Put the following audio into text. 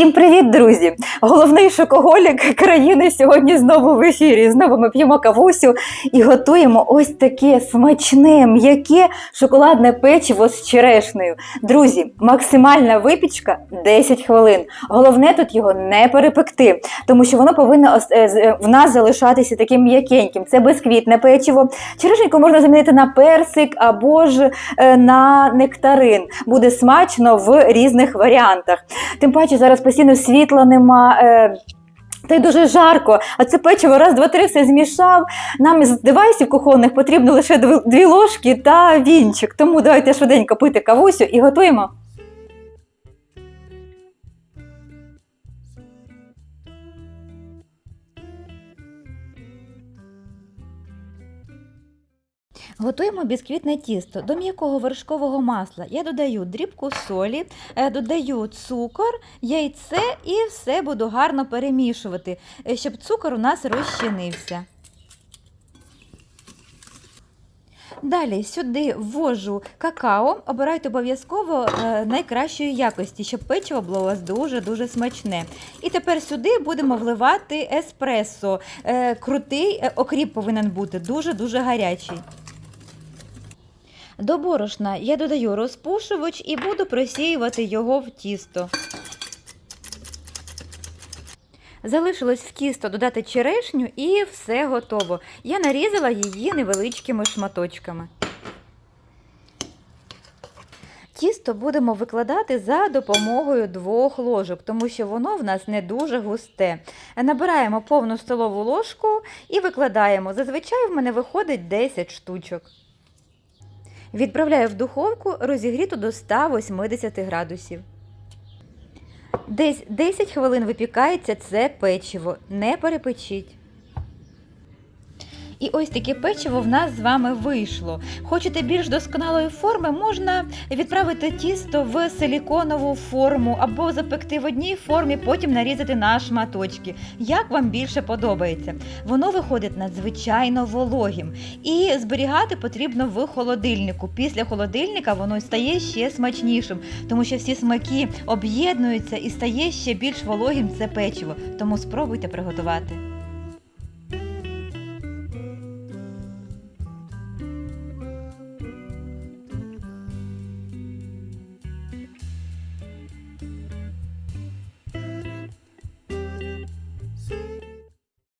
Всім привіт, друзі! Головний шокоголік країни сьогодні знову в ефірі. Знову ми п'ємо кавусю і готуємо ось таке смачне, м'яке шоколадне печиво з черешнею. Друзі, максимальна випічка 10 хвилин. Головне тут його не перепекти, тому що воно повинно е, в нас залишатися таким м'якеньким. Це безквітне печиво. Черешеньку можна замінити на персик або ж е, на нектарин. Буде смачно в різних варіантах. Тим паче зараз постійно світла нема. Е, та й дуже жарко, а це печиво раз, два, три все змішав. Нам із девайсів кухонних потрібно лише дві ложки та вінчик. Тому давайте швиденько пити кавусю і готуємо. Готуємо бісквітне тісто. До м'якого вершкового масла я додаю дрібку солі, е, додаю цукор, яйце і все буду гарно перемішувати, е, щоб цукор у нас розчинився. Далі сюди ввожу какао, обирайте обов'язково е, найкращої якості, щоб печиво було у вас дуже-дуже смачне. І тепер сюди будемо вливати еспресо. Крутий окріп повинен бути дуже-дуже гарячий. До борошна я додаю розпушувач і буду просіювати його в тісто. Залишилось в тісто додати черешню і все готово. Я нарізала її невеличкими шматочками. Тісто будемо викладати за допомогою двох ложок, тому що воно в нас не дуже густе. Набираємо повну столову ложку і викладаємо. Зазвичай в мене виходить 10 штучок. Відправляю в духовку розігріту до 180 градусів. Десь 10 хвилин випікається це печиво. Не перепечіть. І ось таке печиво в нас з вами вийшло. Хочете більш досконалої форми, можна відправити тісто в силіконову форму або запекти в одній формі, потім нарізати на шматочки. Як вам більше подобається? Воно виходить надзвичайно вологим. І зберігати потрібно в холодильнику. Після холодильника воно стає ще смачнішим, тому що всі смаки об'єднуються і стає ще більш вологим це печиво. Тому спробуйте приготувати.